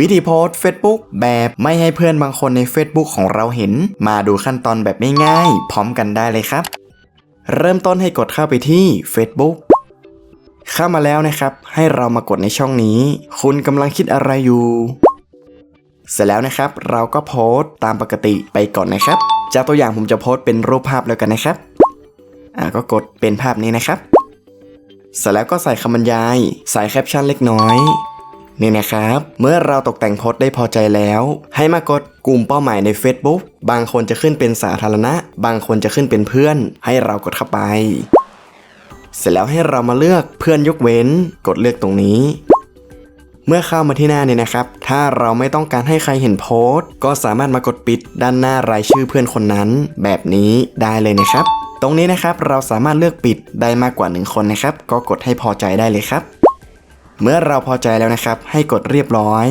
วิธีโพสต์ Facebook แบบไม่ให้เพื่อนบางคนใน Facebook ของเราเห็น มาดูขั้นตอนแบบง่ายๆพร้อมกันได้เลยครับ เริ่มต้นให้กดเข้าไปที่ Facebook เข้ามาแล้วนะครับ ให้เรามากดในช่องนี้ คุณกำลังคิดอะไรอยู่ เสร็จแล้วนะครับ เราก็โพสต์ตามปกติไปก่อนนะครับ จากตัวอย่างผมจะโพสต์เป็นรูปภาพแล้วกันนะครับอ่าก็กดเป็นภาพนี้นะครับ เสร็จแล้วก็ใส่คำบรรยาย ใส่แคปชั่นเล็กน้อย นี่นะครับ เมื่อเราตกแต่งโพสต์ได้พอใจแล้ว ให้มากดกลุ่มเป้าหมายใน Facebook บางคนจะขึ้นเป็นสาธารณะ บางคนจะขึ้นเป็นเพื่อน ให้เรากดเข้าไป เสร็จแล้วให้เรามาเลือกเพื่อนยกเว้น กดเลือกตรงนี้ เมื่อเข้ามาที่หน้าเนี่ยนะครับ ถ้าเราไม่ต้องการให้ใครเห็นโพสต์ ก็สามารถมากดปิดด้านหน้ารายชื่อเพื่อนคนนั้น แบบนี้ได้เลยนะครับ ตรงนี้นะครับเราสามารถเลือกปิดได้มากกว่าหนึ่งคนนะครับ ก็กดให้พอใจได้เลยครับ เมื่อเราพอใจแล้วนะครับ ให้กดเรียบร้อย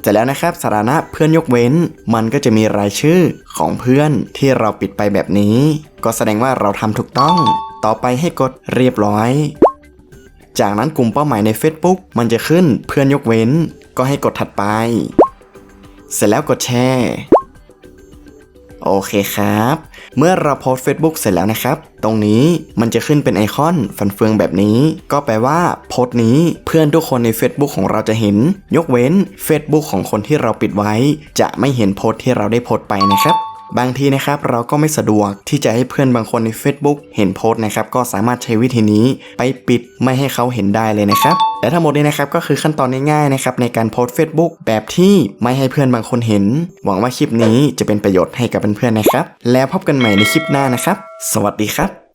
เสร็จแล้วนะครับสถานะเพื่อนยกเว้น มันก็จะมีรายชื่อของเพื่อนที่เราปิดไปแบบนี้ ก็แสดงว่าเราทำถูกต้อง ต่อไปให้กดเรียบร้อย จากนั้นกลุ่มเป้าหมายใน Facebook มันจะขึ้นเพื่อนยกเว้น ก็ให้กดถัดไป เสร็จแล้วกดแชร์ โอเคครับ เมื่อเราโพสต์ Facebook เสร็จแล้วนะครับ ตรงนี้มันจะขึ้นเป็นไอคอนฟันเฟืองแบบนี้ ก็แปลว่าโพสต์นี้เพื่อนทุกคนใน Facebook ของเราจะเห็น ยกเว้น Facebook ของคนที่เราปิดไว้ จะไม่เห็นโพสต์ที่เราได้โพสต์ไปนะครับบางทีนะครับเราก็ไม่สะดวกที่จะให้เพื่อนบางคนใน Facebook เห็นโพสต์นะครับก็สามารถใช้วิธีนี้ไปปิดไม่ให้เขาเห็นได้เลยนะครับ และทั้งหมดนี้นะครับก็คือขั้นตอนง่ายๆนะครับในการโพสต์ Facebook แบบที่ไม่ให้เพื่อนบางคนเห็น หวังว่าคลิปนี้จะเป็นประโยชน์ให้กับเพื่อนๆนะครับ แล้วพบกันใหม่ในคลิปหน้านะครับ สวัสดีครับ